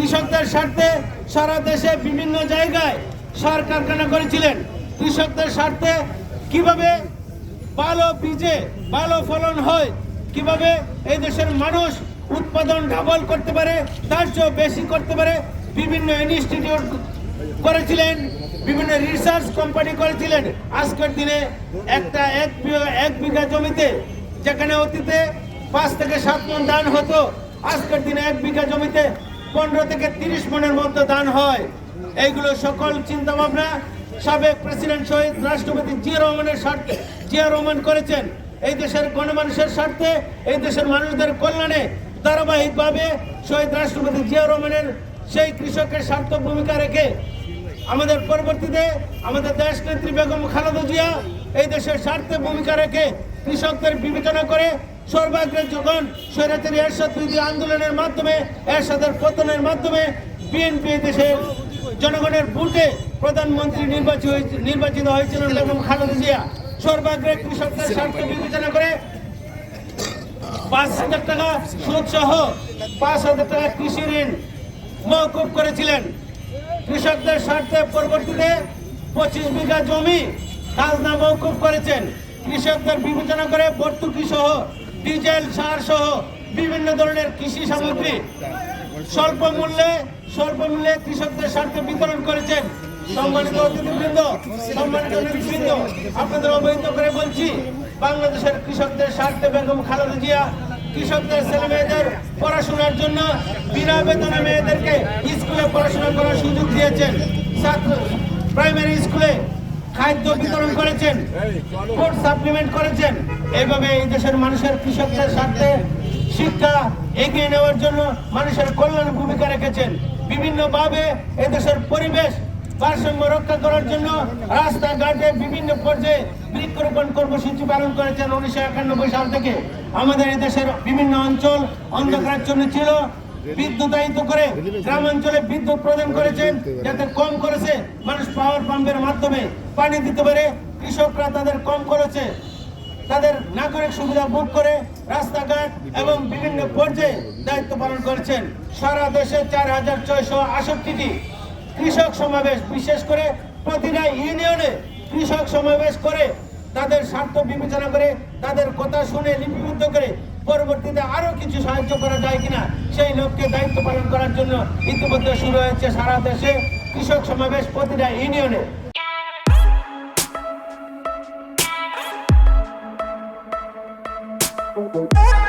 কৃষকদের স্বার্থে সারা দেশে বিভিন্ন জায়গায় সার কারখানা করেছিলেন। কৃষকদের স্বার্থে কীভাবে ভালো বীজে ভালো ফলন হয়, কীভাবে এই দেশের মানুষ উৎপাদন ডাবল করতে পারে, তার চেয়েও বেশি করতে পারে, বিভিন্ন ইনস্টিটিউট করেছিলেন, বিভিন্ন রিসার্চ কোম্পানি করেছিলেন। আজকের দিনে একটা এক এক বিঘা জমিতে যেখানে অতীতে পাঁচ থেকে সাত মন ধান হতো, আজকের দিনে এক বিঘা জমিতে পনেরো থেকে তিরিশ মনের মধ্যে ধান হয়। এইগুলো সকল চিন্তা ভাবনা সাবেক প্রেসিডেন্ট শহীদ রাষ্ট্রপতি জিয়া রহমানের স্বার্থে জিয়া রহমান করেছেন। এই দেশের গণমানুষের স্বার্থে, এই দেশের মানুষদের কল্যাণে ধারাবাহিকভাবে শহীদ রাষ্ট্রপতি জিয়া রহমানের সেই কৃষকের স্বার্থ ভূমিকা রেখে আমাদের পরবর্তীতে আমাদের দেশ নেত্রী বেগম খালেদা জিয়া এই দেশের স্বার্থে ভূমিকা রেখে কৃষকদের বিবেচনা করে সর্বাগ্রে যখন স্বৈরাচারী এরশাদ বিরোধী আন্দোলনের মাধ্যমে, এরশাদের পতনের মাধ্যমে বিএনপি দেশের জনগণের ভোটে প্রধানমন্ত্রী নির্বাচিত নির্বাচিত হয়েছিলেন বেগম খালেদা জিয়া। সর্বাগ্রে কৃষকদের স্বার্থ বিবেচনা করে পাঁচ হাজার টাকা সুদ সহ পাঁচ হাজার টাকা কৃষি ঋণ মৌকুব করেছিলেন। কৃষকদের স্বার্থে পরবর্তীতে পঁচিশ বিঘা জমি খাজনা মৌকুব করেছেন। কৃষকদের বিবেচনা করে ভর্তুকি সহ ডিজেল সার সহ বিভিন্ন ধরনের কৃষি সামগ্রী স্বল্প মূল্যে স্বল্প মূল্যে কৃষকদের স্বার্থে বিতরণ করেছেন সম্মানিত অতিথিবৃন্দ, সম্মানিত নেতৃবৃন্দ। আপনাদের অবহিত করে বলছি, বাংলাদেশের কৃষকদের স্বার্থে বেগম খালেদা জিয়া, কৃষকদের ছেলে মেয়েদের পড়াশোনার জন্য বিনা বেতনে মেয়েদেরকে স্কুলে পড়াশোনা করার সুযোগ দিয়েছেন। ছাত্র খাদ্য বিতরণ করেছেন ফুড সাপ্লিমেন্ট করেছেন। এইভাবে এই দেশের মানুষের কৃষকদের স্বার্থে শিক্ষা এগিয়ে নেওয়ার জন্য মানুষের কল্যাণ ভূমিকা রেখেছেন। বিভিন্নভাবে এদেশের পরিবেশ ভারসাম্য রক্ষা করার জন্য রাস্তাঘাটে বিভিন্ন পর্যায়ে বৃক্ষরোপণ কর্মসূচি পালন করেছেন উনিশশো একানব্বই সাল থেকে। আমাদের এদেশের বিভিন্ন অঞ্চল অন্ধকারাচ্ছন্ন ছিল। বিদ্যুতায়িত করে গ্রামাঞ্চলে বিদ্যুৎ প্রদান করেছেন, যাতে কম করেছে মানুষ পাওয়ার পাম্পের মাধ্যমে পানি দিতে পারে। কৃষকরা তাদের কম করেছে তাদের নাগরিক সুবিধা ভোগ করে রাস্তাঘাট এবং বিভিন্ন পর্যায়ে দায়িত্ব পালন করেছেন। সারা দেশে চার হাজার ছয়শো আষট্টিটি কৃষক সমাবেশ, বিশেষ করে প্রতিটা ইউনিয়নে কৃষক সমাবেশ করে তাদের স্বার্থ বিবেচনা করে, তাদের কথা শুনে লিপিবদ্ধ করে পরবর্তীতে আরও কিছু সাহায্য করা যায় কিনা, সেই লক্ষ্যে দায়িত্ব পালন করার জন্য ইতিমধ্যে শুরু হয়েছে সারা দেশে কৃষক সমাবেশ প্রতিটা ইউনিয়নে। Thank